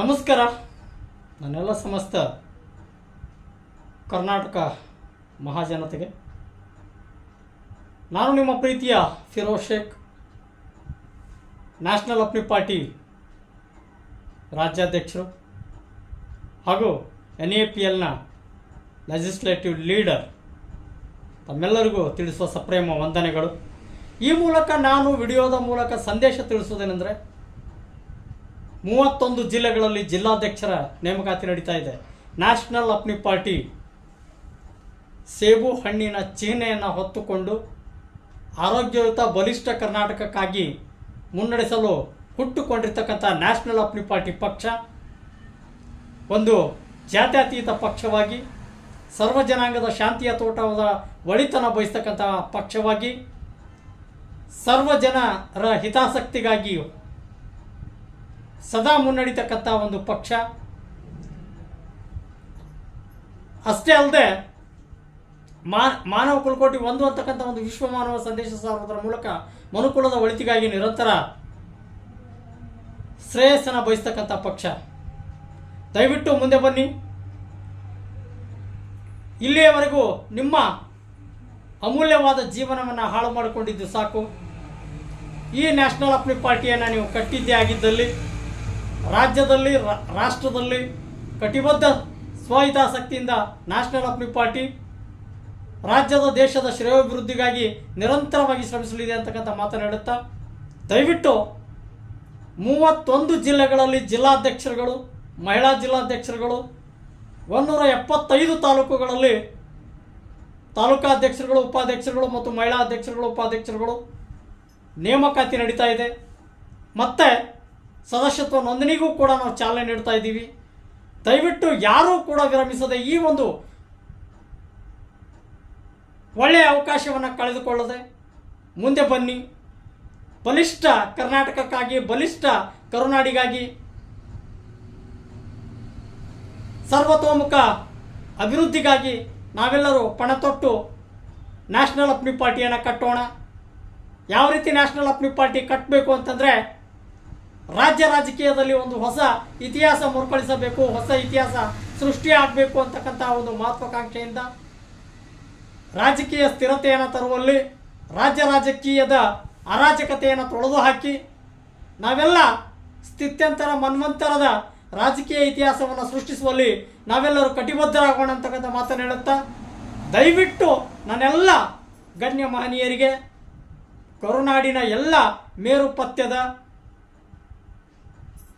ನಮಸ್ಕಾರ. ನನ್ನೆಲ್ಲ ಸಮಸ್ತ ಕರ್ನಾಟಕ ಮಹಾಜನತೆಗೆ. ನಾನು ನಿಮ್ಮ ಪ್ರೀತಿಯ ಫಿರೋಜ್ ಶೇಖ್, ನ್ಯಾಷನಲ್ ಅಪ್ನಿ ಪಾರ್ಟಿ ರಾಜ್ಯಾಧ್ಯಕ್ಷರು ಹಾಗೂ ಎನ್ ಎ ಪಿ ಎಲ್ನ ಲೆಜಿಸ್ಲೇಟಿವ್ ಲೀಡರ್. ತಮ್ಮೆಲ್ಲರಿಗೂ ತಿಳಿಸುವ ಸಪ್ರೇಮ ವಂದನೆಗಳು. ಈ ಮೂಲಕ ನಾನು ವಿಡಿಯೋದ ಮೂಲಕ ಸಂದೇಶ ತಿಳಿಸುವುದೇನೆಂದರೆ ಮೂವತ್ತೊಂದು ಜಿಲ್ಲೆಗಳಲ್ಲಿ ಜಿಲ್ಲಾಧ್ಯಕ್ಷರ ನೇಮಕಾತಿ ನಡೀತಾ ಇದೆ. ನ್ಯಾಷನಲ್ ಅಪ್ನಿ ಪಾರ್ಟಿ ಸೇಬು ಹಣ್ಣಿನ ಚಿಹ್ನೆಯನ್ನು ಹೊತ್ತುಕೊಂಡು ಆರೋಗ್ಯಯುತ ಬಲಿಷ್ಠ ಕರ್ನಾಟಕಕ್ಕಾಗಿ ಮುನ್ನಡೆಸಲು ಹುಟ್ಟುಕೊಂಡಿರ್ತಕ್ಕಂಥ ನ್ಯಾಷನಲ್ ಅಪ್ನಿ ಪಾರ್ಟಿ ಪಕ್ಷ ಒಂದು ಜಾತ್ಯತೀತ ಪಕ್ಷವಾಗಿ, ಸರ್ವ ಜನಾಂಗದ ಶಾಂತಿಯ ತೋಟವಾದ ಒಳಿತನ ಬಯಸ್ತಕ್ಕಂಥ ಪಕ್ಷವಾಗಿ, ಸರ್ವ ಜನರ ಹಿತಾಸಕ್ತಿಗಾಗಿ ಸದಾ ಮುನ್ನಡೀತಕ್ಕಂಥ ಒಂದು ಪಕ್ಷ. ಅಷ್ಟೇ ಅಲ್ಲದೆ ಮಾನವ ಕುಲಕೋಟಿ ಒಂದು ಅಂತಕ್ಕಂಥ ಒಂದು ವಿಶ್ವ ಮಾನವ ಸಂದೇಶ ಸಾರುವುದರ ಮೂಲಕ ಮನುಕುಲದ ಒಳಿತಿಗಾಗಿ ನಿರಂತರ ಶ್ರೇಯಸ್ಸನ್ನು ಬಯಸ್ತಕ್ಕಂಥ ಪಕ್ಷ. ದಯವಿಟ್ಟು ಮುಂದೆ ಬನ್ನಿ. ಇಲ್ಲಿಯವರೆಗೂ ನಿಮ್ಮ ಅಮೂಲ್ಯವಾದ ಜೀವನವನ್ನು ಹಾಳು ಮಾಡಿಕೊಂಡಿದ್ದು ಸಾಕು. ಈ ನ್ಯಾಷನಲ್ ಅಪ್ನಿ ಪಾರ್ಟಿಯನ್ನು ನೀವು ಕಟ್ಟಿದ್ದೇ ಆಗಿದ್ದಲ್ಲಿ ರಾಜ್ಯದಲ್ಲಿ ರಾಷ್ಟ್ರದಲ್ಲಿ ಕಟಿಬದ್ಧ ಸ್ವಹಿತಾಸಕ್ತಿಯಿಂದ ನ್ಯಾಷನಲ್ ಅಪ್ನಿ ಪಾರ್ಟಿ ರಾಜ್ಯದ ದೇಶದ ಶ್ರೇಯೋಭಿವೃದ್ಧಿಗಾಗಿ ನಿರಂತರವಾಗಿ ಶ್ರಮಿಸಲಿದೆ ಅಂತಕ್ಕಂಥ ಮಾತನಾಡುತ್ತಾ ದಯವಿಟ್ಟು ಮೂವತ್ತೊಂದು ಜಿಲ್ಲೆಗಳಲ್ಲಿ ಜಿಲ್ಲಾಧ್ಯಕ್ಷರುಗಳು, ಮಹಿಳಾ ಜಿಲ್ಲಾಧ್ಯಕ್ಷರುಗಳು, ಒಂದೂರ ಎಪ್ಪತ್ತೈದು ತಾಲೂಕುಗಳಲ್ಲಿ ತಾಲೂಕಾಧ್ಯಕ್ಷರುಗಳು, ಉಪಾಧ್ಯಕ್ಷರುಗಳು ಮತ್ತು ಮಹಿಳಾ ಅಧ್ಯಕ್ಷರುಗಳು, ಉಪಾಧ್ಯಕ್ಷರುಗಳು ನೇಮಕಾತಿ ನಡೀತಾ ಇದೆ. ಮತ್ತು ಸದಸ್ಯತ್ವ ನೋಂದಣಿಗೂ ಕೂಡ ನಾವು ಚಾಲನೆ ನೀಡ್ತಾ ಇದ್ದೀವಿ. ದಯವಿಟ್ಟು ಯಾರೂ ಕೂಡ ವಿರಮಿಸದೆ ಈ ಒಂದು ಒಳ್ಳೆಯ ಅವಕಾಶವನ್ನು ಕಳೆದುಕೊಳ್ಳದೆ ಮುಂದೆ ಬನ್ನಿ. ಬಲಿಷ್ಠ ಕರ್ನಾಟಕಕ್ಕಾಗಿ, ಬಲಿಷ್ಠ ಕರುನಾಡಿಗಾಗಿ ಸರ್ವತೋಮುಖ ಅಭಿವೃದ್ಧಿಗಾಗಿ ನಾವೆಲ್ಲರೂ ಪಣತೊಟ್ಟು ನ್ಯಾಷನಲ್ ಅಪ್ನಿ ಪಾರ್ಟಿಯನ್ನು ಕಟ್ಟೋಣ. ಯಾವ ರೀತಿ ನ್ಯಾಷನಲ್ ಅಪ್ನಿ ಪಾರ್ಟಿ ಕಟ್ಟಬೇಕು ಅಂತಂದರೆ ರಾಜ್ಯ ರಾಜಕೀಯದಲ್ಲಿ ಒಂದು ಹೊಸ ಇತಿಹಾಸ ಮರುಕಳಿಸಬೇಕು ಹೊಸ ಇತಿಹಾಸ ಸೃಷ್ಟಿಯಾಗಬೇಕು ಅಂತಕ್ಕಂಥ ಒಂದು ಮಹತ್ವಾಕಾಂಕ್ಷೆಯಿಂದ ರಾಜಕೀಯ ಸ್ಥಿರತೆಯನ್ನು ತರುವಲ್ಲಿ ರಾಜ್ಯ ರಾಜಕೀಯದ ಅರಾಜಕತೆಯನ್ನು ತೊಳೆದು ಹಾಕಿ ನಾವೆಲ್ಲ ಸ್ಥಿತ್ಯಂತರ ಮನ್ವಂತರದ ರಾಜಕೀಯ ಇತಿಹಾಸವನ್ನು ಸೃಷ್ಟಿಸುವಲ್ಲಿ ನಾವೆಲ್ಲರೂ ಕಟಿಬದ್ಧರಾಗೋಣ ಅಂತಕ್ಕಂಥ ಮಾತನ್ನು ಹೇಳುತ್ತಾ, ದಯವಿಟ್ಟು ನನ್ನೆಲ್ಲ ಗಣ್ಯ ಮಹನೀಯರಿಗೆ ಕರುನಾಡಿನ ಎಲ್ಲ ಮೇರು ಪಥ್ಯದ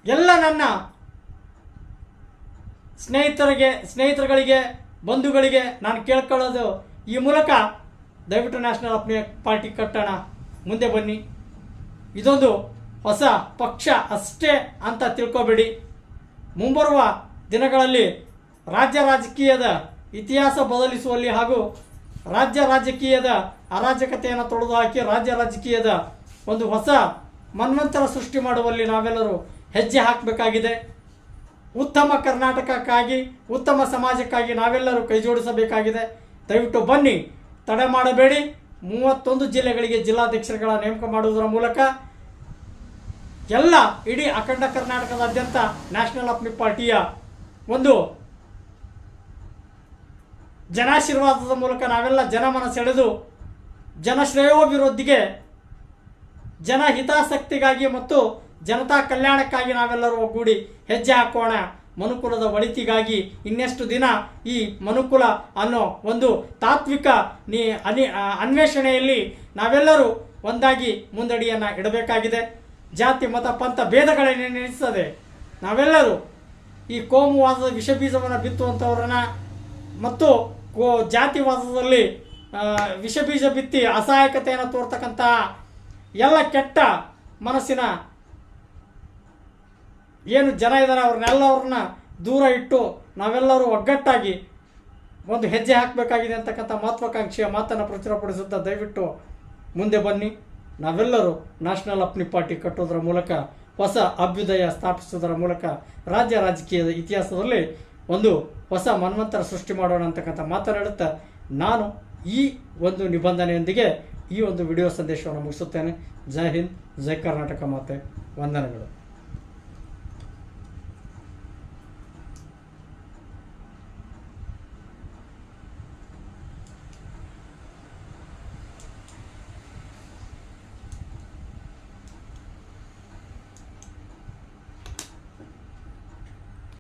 ಎಲ್ಲ ನನ್ನ ಸ್ನೇಹಿತರಿಗೆ, ಸ್ನೇಹಿತರುಗಳಿಗೆ, ಬಂಧುಗಳಿಗೆ ನಾನು ಕೇಳ್ಕೊಳ್ಳೋದು ಈ ಮೂಲಕ ದಯವಿಟ್ಟು ನ್ಯಾಷನಲ್ ಅಪ್ನಿ ಪಾರ್ಟಿ ಕಟ್ಟೋಣ. ಮುಂದೆ ಬನ್ನಿ. ಇದೊಂದು ಹೊಸ ಪಕ್ಷ ಅಷ್ಟೇ ಅಂತ ತಿಳ್ಕೊಬೇಡಿ. ಮುಂಬರುವ ದಿನಗಳಲ್ಲಿ ರಾಜ್ಯ ರಾಜಕೀಯದ ಇತಿಹಾಸ ಬದಲಿಸುವಲ್ಲಿ ಹಾಗೂ ರಾಜ್ಯ ರಾಜಕೀಯದ ಅರಾಜಕತೆಯನ್ನು ತೊಡೆದು ಹಾಕಿ ರಾಜ್ಯ ರಾಜಕೀಯದ ಒಂದು ಹೊಸ ಮನ್ವಂತರ ಸೃಷ್ಟಿ ಮಾಡುವಲ್ಲಿ ನಾವೆಲ್ಲರೂ ಹೆಜ್ಜೆ ಹಾಕಬೇಕಾಗಿದೆ. ಉತ್ತಮ ಕರ್ನಾಟಕಕ್ಕಾಗಿ, ಉತ್ತಮ ಸಮಾಜಕ್ಕಾಗಿ ನಾವೆಲ್ಲರೂ ಕೈ ಜೋಡಿಸಬೇಕಾಗಿದೆ. ದಯವಿಟ್ಟು ಬನ್ನಿ, ತಡೆ ಮಾಡಬೇಡಿ. ಮೂವತ್ತೊಂದು ಜಿಲ್ಲೆಗಳಿಗೆ ಜಿಲ್ಲಾಧ್ಯಕ್ಷರುಗಳ ನೇಮಕ ಮಾಡುವುದರ ಮೂಲಕ ಎಲ್ಲ ಇಡೀ ಅಖಂಡ ಕರ್ನಾಟಕದಾದ್ಯಂತ ನ್ಯಾಷನಲ್ ಆಫ್ ಪಾರ್ಟಿಯ ಒಂದು ಜನಾಶೀರ್ವಾದದ ಮೂಲಕ ನಾವೆಲ್ಲ ಜನಮನ ಸೆಳೆದು ಜನಶ್ರೇಯೋಭಿವೃದ್ಧಿಗೆ ಜನಹಿತಾಸಕ್ತಿಗಾಗಿ ಮತ್ತು ಜನತಾ ಕಲ್ಯಾಣಕ್ಕಾಗಿ ನಾವೆಲ್ಲರೂ ಒಗ್ಗೂಡಿ ಹೆಜ್ಜೆ ಹಾಕೋಣ. ಮನುಕುಲದ ಒಳಿತಿಗಾಗಿ ಇನ್ನೆಷ್ಟು ದಿನ ಈ ಮನುಕುಲ ಅನ್ನೋ ಒಂದು ತಾತ್ವಿಕ ನೀ ಅನಿ ಅನ್ವೇಷಣೆಯಲ್ಲಿ ನಾವೆಲ್ಲರೂ ಒಂದಾಗಿ ಮುಂದಡಿಯನ್ನು ಇಡಬೇಕಾಗಿದೆ. ಜಾತಿ, ಮತ, ಪಂಥ ಭೇದಗಳನ್ನು ನೆನೆಸದೆ. ನಾವೆಲ್ಲರೂ ಈ ಕೋಮುವಾದದ ವಿಷಬೀಜವನ್ನು ಬಿತ್ತುವಂಥವ್ರನ್ನ ಮತ್ತು ಕೋ ಜಾತಿವಾದದಲ್ಲಿ ವಿಷ ಬೀಜ ಬಿತ್ತಿ ಅಸಹಾಯಕತೆಯನ್ನು ತೋರ್ತಕ್ಕಂಥ ಎಲ್ಲ ಕೆಟ್ಟ ಮನಸ್ಸಿನ ಏನು ಜನ ಇದ್ದಾರೆ ಅವ್ರನ್ನೆಲ್ಲವ್ರನ್ನ ದೂರ ಇಟ್ಟು ನಾವೆಲ್ಲರೂ ಒಗ್ಗಟ್ಟಾಗಿ ಒಂದು ಹೆಜ್ಜೆ ಹಾಕಬೇಕಾಗಿದೆ ಅಂತಕ್ಕಂಥ ಮಹತ್ವಾಕಾಂಕ್ಷೆಯ ಮಾತನ್ನು ಪ್ರಚುರಪಡಿಸುತ್ತಾ ದಯವಿಟ್ಟು ಮುಂದೆ ಬನ್ನಿ. ನಾವೆಲ್ಲರೂ ನ್ಯಾಷನಲ್ ಅಪ್ನಿ ಪಾರ್ಟಿ ಕಟ್ಟೋದರ ಮೂಲಕ, ಹೊಸ ಅಭ್ಯುದಯ ಸ್ಥಾಪಿಸೋದರ ಮೂಲಕ ರಾಜ್ಯ ರಾಜಕೀಯದ ಇತಿಹಾಸದಲ್ಲಿ ಒಂದು ಹೊಸ ಮನ್ವಂತರ ಸೃಷ್ಟಿ ಮಾಡೋಣ ಅಂತಕ್ಕಂಥ ಮಾತನಾಡುತ್ತಾ ನಾನು ಈ ಒಂದು ನಿಬಂಧನೆಯೊಂದಿಗೆ ಈ ಒಂದು ವಿಡಿಯೋ ಸಂದೇಶವನ್ನು ಮುಗಿಸುತ್ತೇನೆ. ಜೈ ಹಿಂದ್, ಜೈ ಕರ್ನಾಟಕ ಮಾತೆ. ವಂದನೆಗಳು.